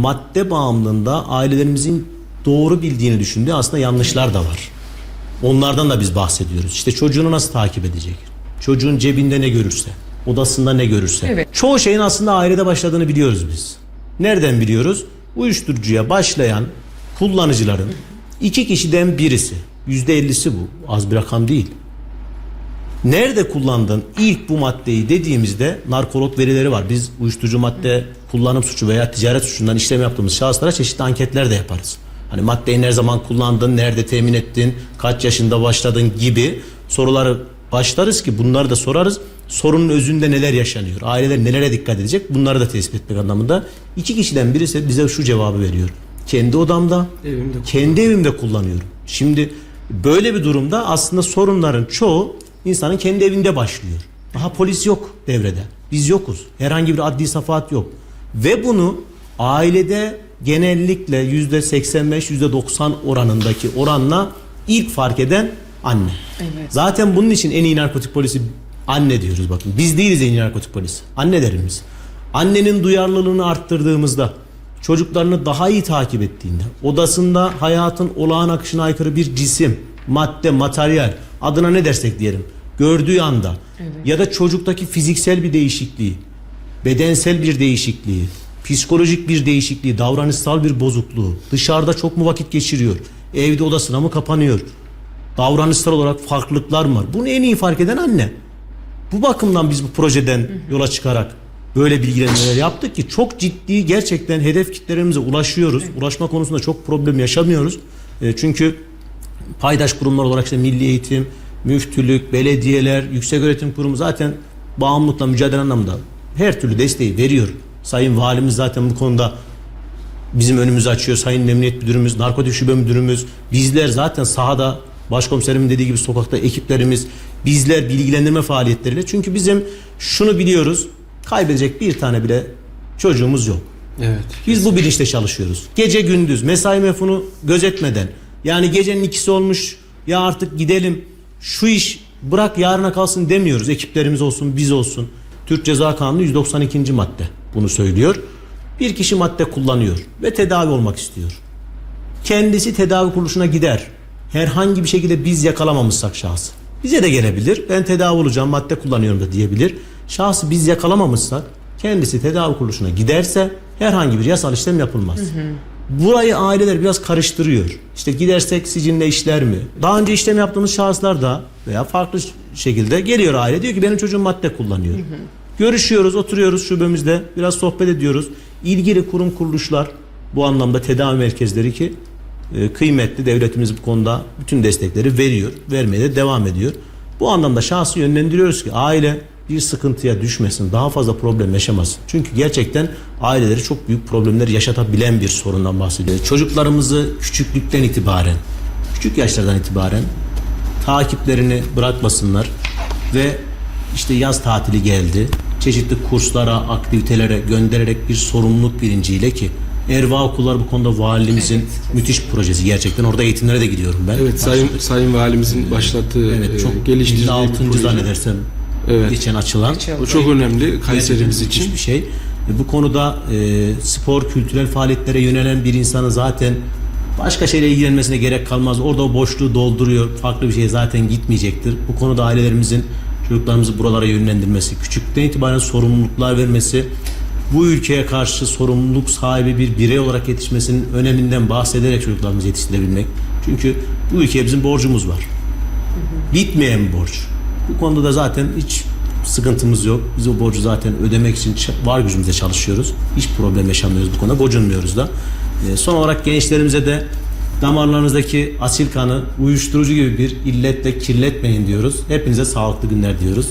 madde bağımlılığında ailelerimizin doğru bildiğini düşündüğü aslında yanlışlar da var. Onlardan da biz bahsediyoruz. İşte çocuğunu nasıl takip edecek? Çocuğun cebinde ne görürse, odasında ne görürse. Evet. Çoğu şeyin aslında ailede başladığını biliyoruz biz. Nereden biliyoruz? Uyuşturucuya başlayan kullanıcıların iki kişiden birisi, yüzde ellisi bu, az bir rakam değil. Nerede kullandın ilk bu maddeyi dediğimizde narkolog verileri var. Biz uyuşturucu madde kullanım suçu veya ticaret suçundan işlem yaptığımız şahıslara çeşitli anketler de yaparız. Hani maddeyi ne zaman kullandın, nerede temin ettin, kaç yaşında başladın gibi soruları başlarız ki bunları da sorarız. Sorunun özünde neler yaşanıyor, aileler nelere dikkat edecek bunları da tespit etmek anlamında. İki kişiden birisi bize şu cevabı veriyor. Kendi odamda, Evimde kendi evimde kullanıyorum. Şimdi böyle bir durumda aslında sorunların çoğu insanın kendi evinde başlıyor. Daha polis yok devrede. Biz yokuz. Herhangi bir adli safahat yok. Ve bunu ailede genellikle yüzde 85 yüzde 90 oranındaki oranla ilk fark eden anne. Evet. Zaten bunun için en iyi narkotik polisi anne diyoruz bakın. Biz değiliz en iyi narkotik polisi. Annelerimiz. Annenin duyarlılığını arttırdığımızda, çocuklarını daha iyi takip ettiğinde, odasında hayatın olağan akışına aykırı bir cisim, madde, materyal, adına ne dersek diyelim, gördüğü anda ya da çocuktaki fiziksel bir değişikliği, bedensel bir değişikliği, psikolojik bir değişikliği, davranışsal bir bozukluğu, dışarıda çok mu vakit geçiriyor, evde odasına mı kapanıyor, davranışsal olarak farklılıklar mı var? Bunu en iyi fark eden anne. Bu bakımdan biz bu projeden yola çıkarak böyle bilgilendirmeler yaptık ki çok ciddi gerçekten hedef kitlelerimize ulaşıyoruz. Ulaşma konusunda çok problem yaşamıyoruz. E, çünkü paydaş kurumlar olarak işte milli eğitim, müftülük, belediyeler, yükseköğretim kurumu zaten bağımlılıkla mücadele anlamında her türlü desteği veriyor. Sayın Valimiz zaten bu konuda bizim önümüzü açıyor. Sayın Emniyet Müdürümüz, Narkotik Şube Müdürümüz, bizler zaten sahada başkomiserimin dediği gibi sokakta ekiplerimiz, bizler bilgilendirme faaliyetleriyle. Çünkü bizim şunu biliyoruz, kaybedecek bir tane bile çocuğumuz yok. Evet. Biz bu bilinçle çalışıyoruz. Gece gündüz mesai mefhunu gözetmeden yani gecenin ikisi olmuş ya artık gidelim şu iş bırak yarına kalsın demiyoruz. Ekiplerimiz olsun biz olsun. Türk Ceza Kanunu 192. madde bunu söylüyor. Bir kişi madde kullanıyor ve tedavi olmak istiyor. Kendisi tedavi kuruluşuna gider. Herhangi bir şekilde biz yakalamamışsak şahsı. Bize de gelebilir. Ben tedavi olacağım madde kullanıyorum da diyebilir. Şahsı biz yakalamamışsak kendisi tedavi kuruluşuna giderse herhangi bir yasal işlem yapılmaz. Burayı aileler biraz karıştırıyor. İşte gidersek sicinle işler mi? Daha önce işlem yaptığımız şahıslar da veya farklı şekilde geliyor aile diyor ki benim çocuğum madde kullanıyor. Görüşüyoruz, oturuyoruz şubemizde, biraz sohbet ediyoruz. İlgili kurum kuruluşlar bu anlamda tedavi merkezleri ki e, kıymetli devletimiz bu konuda bütün destekleri veriyor, vermeye de devam ediyor. Bu anlamda şahsı yönlendiriyoruz ki aile bir sıkıntıya düşmesin, daha fazla problem yaşamasın. Çünkü gerçekten aileleri çok büyük problemler yaşatabilen bir sorundan bahsediyoruz. Çocuklarımızı küçüklükten itibaren, küçük yaşlardan itibaren takiplerini bırakmasınlar ve işte yaz tatili geldi. Çeşitli kurslara, aktivitelere göndererek bir sorumluluk bilinciyle ki Erva Okullar bu konuda valimizin müthiş projesi gerçekten. Orada eğitimlere de gidiyorum ben. Evet Sayın Sayın Valimizin başlattığı Evet, çok e, geliştirdiği bir 56. proje. zannedersem Evet. geçen açılan. O çok önemli Kayserimiz için. bir şey. E, Bu konuda e, spor, kültürel faaliyetlere yönelen bir insanın zaten başka şeyle ilgilenmesine gerek kalmaz. Orada o boşluğu dolduruyor. Farklı bir şey zaten gitmeyecektir. Bu konuda ailelerimizin çocuklarımızı buralara yönlendirmesi, küçükten itibaren sorumluluklar vermesi, bu ülkeye karşı sorumluluk sahibi bir birey olarak yetişmesinin öneminden bahsederek çocuklarımızı yetiştirebilmek. Çünkü bu ülkeye bizim borcumuz var bitmeyen bir borç. Bu konuda da zaten hiç sıkıntımız yok. Biz o borcu zaten ödemek için var gücümüzle çalışıyoruz. Hiç problem yaşamıyoruz bu konuda. Gocunmuyoruz da. Ee, son olarak gençlerimize de damarlarınızdaki asil kanı uyuşturucu gibi bir illetle kirletmeyin diyoruz. Hepinize sağlıklı günler diyoruz.